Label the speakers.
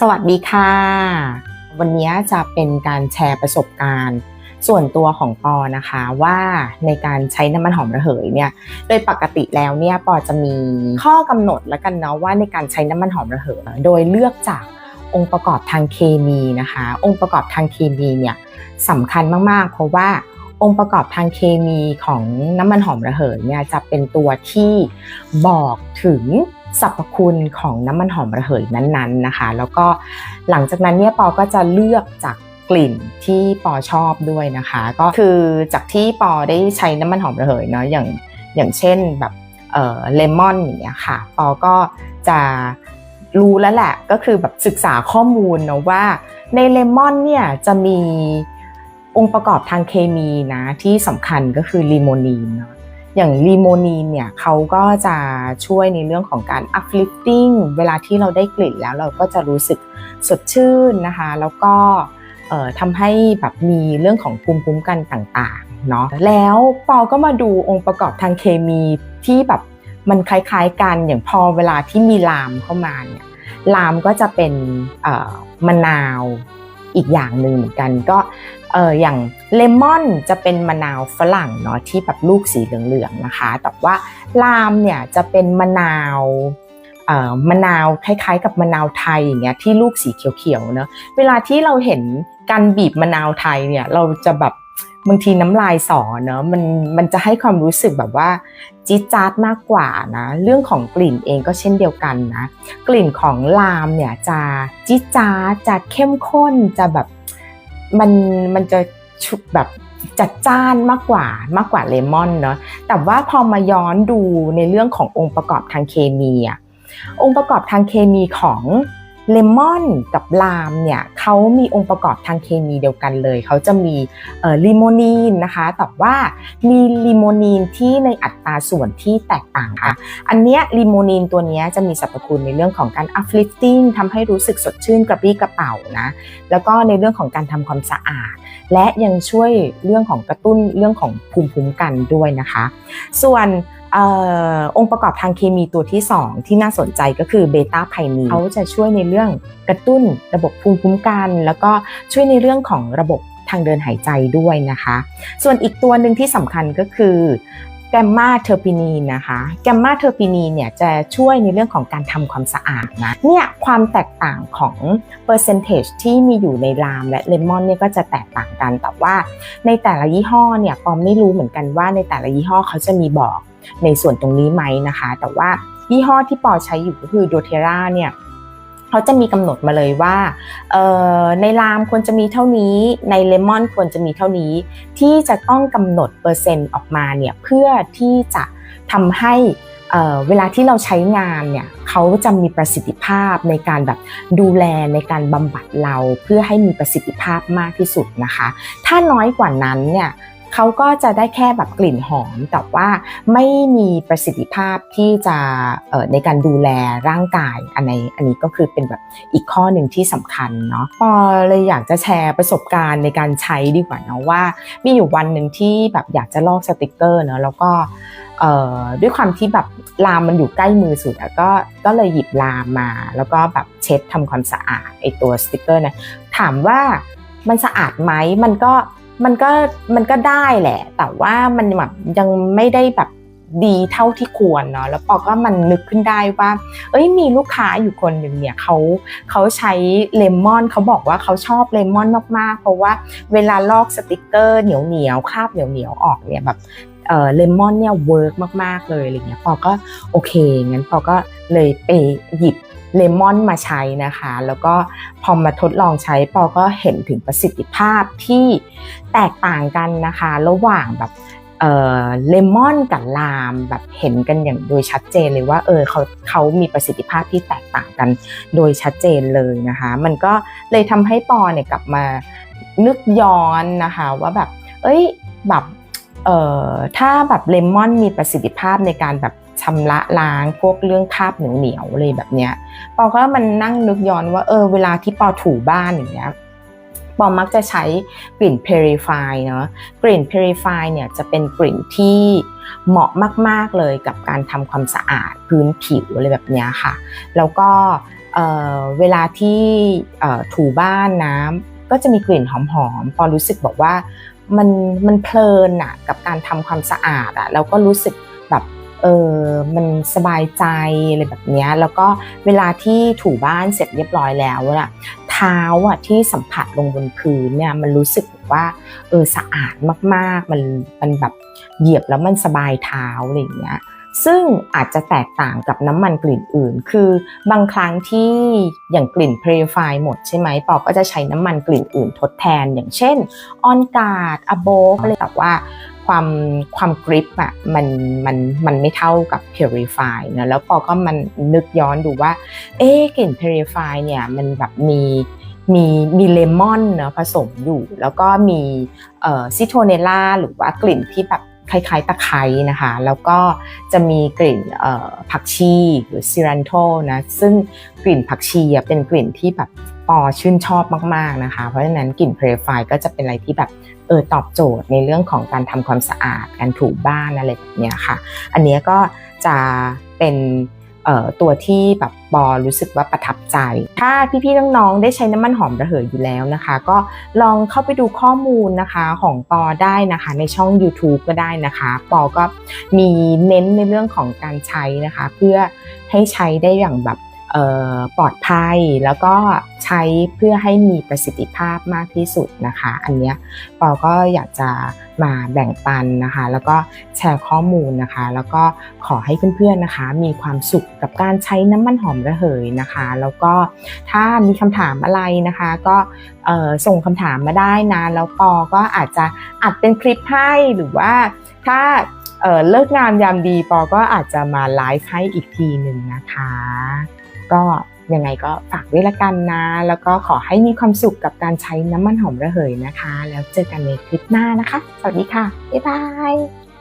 Speaker 1: สวัสดีค่ะ วันนี้จะเป็นการแชร์ประสบการณ์ ส่วนตัวของปอนะคะว่าในการใช้น้ำมันหอมระเหยเนี่ยโดยปกติแล้วเนี่ยปอจะมีข้อกำหนดแล้วกันเนาะว่าในการใช้น้ำมันหอมระเหยโดยเลือกจากองค์ประกอบทางเคมีนะคะ องค์ประกอบทางเคมีเนี่ยสำคัญมากๆ เพราะว่าองค์ประกอบทางเคมีของน้ำมันหอมระเหยเนี่ยจะเป็นตัวที่บอกถึง สรรพคุณของน้ำมันหอมระเหยนั้นๆนะคะ แล้วก็หลังจากนั้นเนี่ยปอก็จะเลือกจากกลิ่นที่ปอชอบด้วยนะคะ ก็คือจากที่ปอได้ใช้น้ำมันหอมระเหยเนาะอย่างอย่างเช่นแบบเอ่อเลมอนอย่างเงี้ยค่ะปอก็จะรู้แล้วแหละก็คือแบบศึกษาข้อมูลเนาะว่าในเลมอนเนี่ยจะมีองค์ประกอบทางเคมีนะที่สำคัญก็คือลีโมนีนเนาะ อย่างลีโมนีนเนี่ยเขาก็จะช่วยในเรื่องของการ uplifting เวลาที่เราได้กลิ่นแล้วเราก็จะรู้สึกสดชื่นนะคะ แล้วก็ทำให้แบบมีเรื่องของภูมิคุ้มกันต่างๆเนาะแล้วปอก็มาดูองค์ประกอบทางเคมีที่แบบมันคล้ายๆกันอย่างพอเวลาที่มีลามเข้ามาเนี่ยลามก็จะเป็นมะนาวอีกอย่างหนึ่งเหมือนกันก็ เอออย่างเลมอนจะเป็นมะนาวฝรั่งเนาะที่แบบลูกสีเหลืองๆนะคะ แต่ว่าลามเนี่ยจะเป็นมะนาวเอ่อมะนาวคล้ายๆ กับมะนาวไทยอย่างเงี้ยที่ลูกสีเขียวๆเนาะเวลาที่เราเห็นการบีบมะนาวไทยเนี่ยเราจะแบบบางทีน้ำลายสอเนาะมันมันจะให้ความรู้สึกแบบว่าจี๊ดจ๊าดมากกว่านะเรื่องของกลิ่นเองก็เช่นเดียวกันนะกลิ่นของลามเนี่ยจะจี๊ดจ๊าดจะเข้มข้นจะแบบ มันมันจะชุบแบบจัดจ้านมากกว่ามากกว่าเลมอนเนาะแต่ว่าพอมาย้อนดูในเรื่องขององค์ประกอบทางเคมีอะองค์ประกอบทางเคมีของ เลมอนกับลามเนี่ยเขามีองค์ประกอบทางเคมีเดียวกันเลย เขาจะมีลิโมนีนนะคะแต่ว่ามีลิโมนีนที่ในอัตราส่วนที่แตกต่างค่ะ อันเนี้ยลิโมนีนตัวเนี้ยจะมีสรรพคุณในเรื่องของการ uplifting ทำให้รู้สึกสดชื่นกระปรี้กระเป๋านะ แล้วก็ในเรื่องของการทำความสะอาด และยังช่วยเรื่องของกระตุ้นเรื่องของภูมิคุ้มกันด้วยนะคะ ส่วน อองค์ประกอบทางเคมีตัวที่ 2 ที่น่าสนใจก็คือเบต้าไพนีเขาจะช่วยในเรื่องกระตุ้นระบบภูมิคุ้มกัน แล้วก็ช่วยในเรื่องของระบบทางเดินหายใจด้วยนะคะ ส่วนอีกตัวหนึ่งที่สำคัญก็คือแกมมาเทอร์พินีนะคะแกมมาเทอร์พินีเนี่ยจะช่วยในเรื่องของการทำความสะอาดนะเนี่ยความแตกต่างของเปอร์เซนเทจที่มีอยู่ในลามและเลมอนเนี่ยก็จะแตกต่างกันแต่ว่าในแต่ละยี่ห้อเนี่ยปอมไม่รู้เหมือนกันว่าในแต่ละยี่ห้อเขาจะมีบอก ในส่วนตรงนี้ไหมนะคะ แต่ว่ายี่ห้อที่ปอใช้อยู่ก็คือโดเทราเนี่ยเขาจะมีกำหนดมาเลยว่าในลามควรจะมีเท่านี้ในเลมอนควรจะมีเท่านี้ ที่จะต้องกำหนดเปอร์เซ็นต์ออกมาเนี่ยเพื่อที่จะทำให้เเวลาที่เราใช้งานเนี่ยเขาจะมีประสิทธิภาพในการแบบดูแลในการบำบัดเราเพื่อให้มีประสิทธิภาพมากที่สุดนะคะ ถ้าน้อยกว่านั้นเนี่ย เขาก็จะได้แค่แบบกลิ่นหอม แต่ว่าไม่มีประสิทธิภาพที่จะในการดูแลร่างกายอันในอันนี้ก็คือเป็นแบบอีกข้อหนึ่งที่สำคัญเนาะปอเลยอยากจะแชร์ประสบการณ์ในการใช้ดีกว่าเนาะว่า มีอยู่วันหนึ่งที่แบบอยากจะลอกสติกเกอร์เนาะแล้วก็ด้วยความที่แบบลามมันอยู่ใกล้มือสุดอะก็ก็เลยหยิบลามมา แล้วก็แบบเช็ดทำความสะอาดไอตัวสติกเกอร์นะถามว่ามันสะอาดไหมมันก็ มันก็มันก็ได้แหละ แต่ว่ามันแบบยังไม่ได้แบบดีเท่าที่ควรเนาะแล้วปอก็มันนึกขึ้นได้ว่า เอ้ยมีลูกค้าอยู่คนหนึ่งเนี่ยเขาเขาใช้เลมอนเขาบอกว่าเขาชอบเลมอนมากๆ เพราะว่าเวลาลอกสติกเกอร์เหนียวเหนียวคราบเหนียวเหนียวออกเนี่ยแบบเออเลมอนเนี่ยเวิร์กมากๆเลยอะไรเงี้ยปอก็โอเคงั้นปอก็เลยไปหยิบ เลมอนมาใช้นะคะ แล้วก็พอมาทดลองใช้ปอก็เห็นถึงประสิทธิภาพที่แตกต่างกันนะคะ ระหว่างแบบเอ่อเลมอนกับลามแบบเห็นกันอย่างโดยชัดเจนเลยว่าเออเขาเขามีประสิทธิภาพที่แตกต่างกันโดยชัดเจนเลยนะคะ มันก็เลยทำให้ปอเนี่ยกลับมานึกย้อนนะคะว่าแบบ เอ้ยแบบเอ่อถ้าแบบเลมอนมีประสิทธิภาพในการแบบชำระล้างพวกเรื่องคราบเหนียวๆอะไรแบบเนี้ย อก็มันนั่งนึกย้อนว่าเออเวลาที่ปอถูบ้านอย่างเงี้ยปอมักจะใช้กลิ่น Purify เนาะกลิ่น Purify เนี่ยจะเป็นกลิ่นที่เหมาะมาก ๆ เลยกับการทำความสะอาดพื้นผิวอะไรแบบเนี้ยค่ะ แล้วก็เอ่อเวลาที่ถูบ้านน้ำก็จะมีกลิ่นหอมๆพอรู้สึกบอกว่ามันมันเพลินอะกับการทำความสะอาดอะแล้วก็รู้สึกแบบ เออมันสบายใจอะไรแบบนี้แล้วก็เวลาที่ถูบ้านเสร็จเรียบร้อยแล้วอะเท้าอะที่สัมผัสลงบนพื้นเนี่ยมันรู้สึกแบบว่าเออสะอาดมากๆมันมันแบบเหยียบแล้วมันสบายเท้าอะไรอย่างเงี้ยซึ่งอาจจะแตกต่างกับน้ำมันกลิ่นอื่น คือบางครั้งที่อย่างกลิ่น Purify หมดใช่ไหมปอก็จะใช้น้ำมันกลิ่นอื่นทดแทน อย่างเช่นออนการ์ดอโบอะไรแต่ว่า ความความกริปอะมันมันมันไม่เท่ากับ Purify นะแล้วปอก็มันนึกย้อนดูว่า เอ๊กลิ่น Purify เนี่ยมันแบบมีมีมีเลมอนเนาะผสมอยู่ แล้วก็มีเอ่อซิโทเนล่าหรือว่ากลิ่นที่แบบคล้ายๆตะไคร้นะคะ แล้วก็จะมีกลิ่นผักชีหรือซิรันโทนะ ซึ่งกลิ่นผักชีเป็นกลิ่นที่แบบ ปอชื่นชอบมากๆนะคะ เพราะฉะนั้นกลิ่น Purify ก็จะเป็นอะไรที่แบบเออตอบโจทย์ในเรื่องของการทำความสะอาด การถูบ้านอะไรแบบเนี้ยค่ะ อันเนี้ยก็จะเป็นตัวที่แบบปอรู้สึกว่าประทับใจ ถ้าพี่ๆน้องๆได้ใช้น้ำมันหอมระเหยอยู่แล้วนะคะ ก็ลองเข้าไปดูข้อมูลนะคะของปอได้นะคะ ในช่อง YouTube ก็ได้นะคะ ปอก็มีเน้นในเรื่องของการใช้นะคะ เพื่อให้ใช้ได้อย่างแบบ ปลอดภัยแล้วก็ใช้เพื่อให้มีประสิทธิภาพมากที่สุดนะคะ อันเนี้ยปอก็อยากจะมาแบ่งปันนะคะ แล้วก็แชร์ข้อมูลนะคะ แล้วก็ขอให้เพื่อนๆนะคะ มีความสุขกับการใช้น้ำมันหอมระเหยนะคะ แล้วก็ถ้ามีคำถามอะไรนะคะ ก็ส่งคำถามมาได้นะแล้วปอก็อาจจะอัดเป็นคลิปให้หรือว่าถ้าเเลิกงานยามดีปอก็อาจจะมาไลฟ์ให้อีกทีหนึ่งนะคะ ก็ยังไงก็ฝากด้วยละกันนะ แล้วก็ขอให้มีความสุขกับการใช้น้ำมันหอมระเหยนะคะ แล้วเจอกันในคลิปหน้านะคะ สวัสดีค่ะ บ๊ายบาย